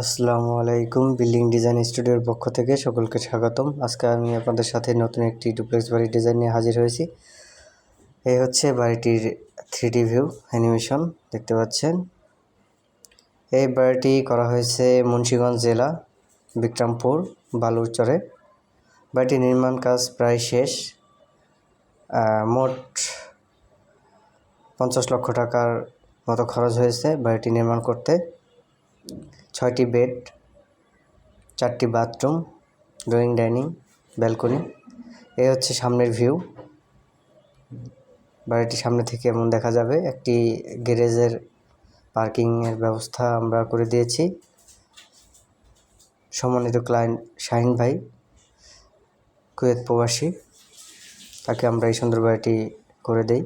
আসসালামু আলাইকুম, building design স্টুডিওর পক্ষ থেকে সকলকে স্বাগতম। আজকে আমি আপনাদের সাথে নতুন একটি ডুপ্লেক্স বাড়ির ডিজাইন নিয়ে হাজির হয়েছি। এই হচ্ছে বাড়িটির থ্রি ভিউ, অ্যানিমেশন, দেখতে পাচ্ছেন। এই বাড়িটি করা হয়েছে মুন্সীগঞ্জ জেলা, বিক্রমপুর বালুরচরে বাড়িটির নির্মাণ কাজ প্রায় শেষ। মোট পঞ্চাশ লক্ষ টাকার মতো খরচ হয়েছে বাড়িটি নির্মাণ করতে। ছয়টি বেড, চারটি বাথরুম, ড্রয়িং ডাইনিং, ব্যালকনি। এই হচ্ছে সামনের ভিউ। বাড়িটি সামনে থেকে এমন দেখা যাবে, একটি গ্যারেজের পার্কিংয়ের ব্যবস্থা আমরা করে দিয়েছি। সম্মানিত ক্লায়েন্ট শাহিন ভাই, কুয়েত প্রবাসী, তাকে আমরা এই সুন্দর বাড়িটি করে দেই।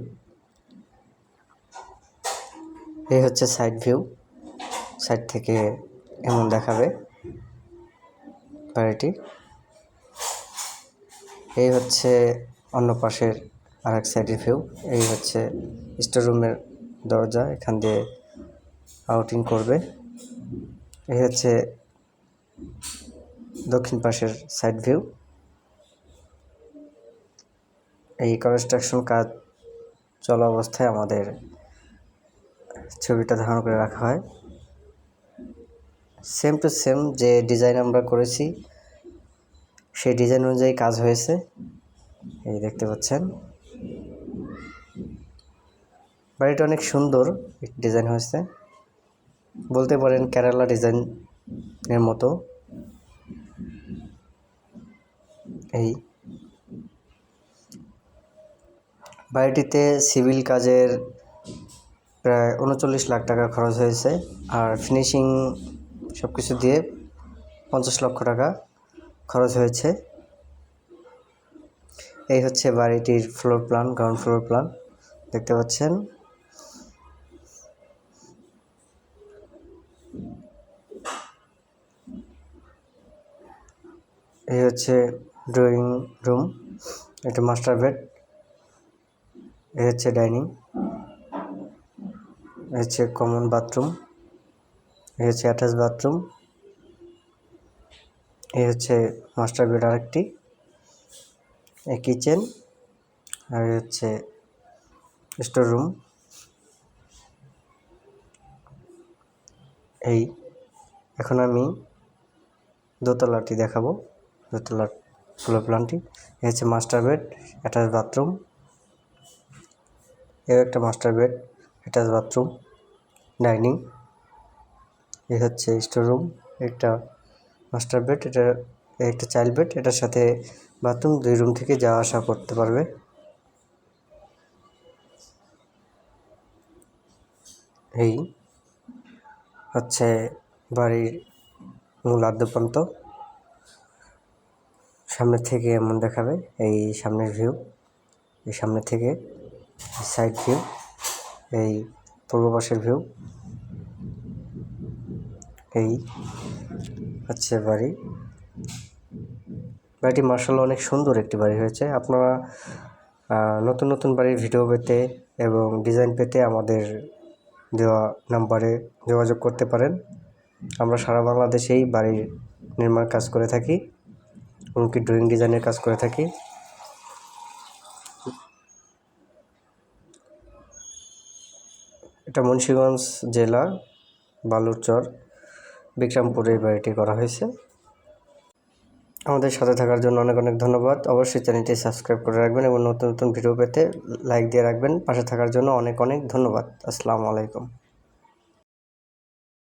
এই হচ্ছে সাইড ভিউ। সাইড থেকে এমন দেখাবে? বাড়িটি এই হচ্ছে অন্য পাশের আর এক সাইডের ভিউ এই হচ্ছে স্টোর রুমের দরজা, এখান দিয়ে আউটিং করবে। এই হচ্ছে দক্ষিণ পাশের সাইড ভিউ এই কনস্ট্রাকশন কাজ চলা অবস্থায় আমাদের ছবিটা ধারণ করে রাখা হয়। সেম টু সেম যে ডিজাইন আমরা করেছি, সেই ডিজাইন অনুযায়ী কাজ হয়েছে। এই দেখতে পাচ্ছেন। বাড়িটা অনেক সুন্দর ডিজাইন হয়েছে। বলতে পারেন কেরালা ডিজাইনের মতো। এই। বাড়িটিতে সিভিল কাজের প্রায় উনচল্লিশ লাখ টাকা খরচ হয়েছে। আর ফিনিশিং সব কিছু দিয়ে পঞ্চাশ লক্ষ টাকা খরচ হয়েছে। এই হচ্ছে বাড়িটির floor plan ground floor plan দেখতে পাচ্ছেন। এই হচ্ছে ড্রয়িং রুম এটা মাস্টার বেড এই হচ্ছে ডাইনিং এই হচ্ছে কমন বাথরুম এই হচ্ছে অ্যাটাচ বাথরুম। এই হচ্ছে মাস্টার বেড আরেকটি। এই কিচেন। আর হচ্ছে স্টোর রুম। এই এখন আমি দোতলাটি দেখাবো। দোতলার ফ্লোর প্ল্যানটি এই হচ্ছে মাস্টার বেড, অ্যাটাচ বাথরুম। এও একটা master bed, attach bathroom. Dining. এই হচ্ছে স্টোর রুম একটা মাস্টার বেড এটা একটা চাইল্ড বেড এটার সাথে বাথরুম দুই রুম থেকে যাওয়া আসা করতে পারবে। এই হচ্ছে বাড়ির মূল আদ্যপ্রান্ত সামনে থেকে এমন দেখাবে, এই সামনের ভিউ এই সামনে থেকে সাইড ভিউ এই পূর্ব পাশের ভিউ এই হচ্ছে বাড়ি। বাড়িটি মার্শাল অনেক সুন্দর একটি বাড়ি হয়েছে। আপনারা নতুন নতুন বাড়ির ভিডিও পেতে এবং ডিজাইন পেতে আমাদের দেওয়া নাম্বারে যোগাযোগ করতে পারেন। আমরা সারা বাংলাদেশেই বাড়ির নির্মাণ কাজ করে থাকি এমনকি ড্রয়িং ডিজাইনের কাজ করে থাকি। এটা মুন্সিগঞ্জ জেলা বালুরচর। বিক্রমপুরে এই বাড়িটি করা হয়েছে। আমাদের সাথে থাকার জন্য অনেক অনেক ধন্যবাদ। অবশ্যই চ্যানেলটি সাবস্ক্রাইব করে রাখবেন এবং নতুন নতুন ভিডিও পেতে লাইক দিয়ে রাখবেন। পাশে থাকার জন্য অনেক অনেক ধন্যবাদ। আসসালামু আলাইকুম।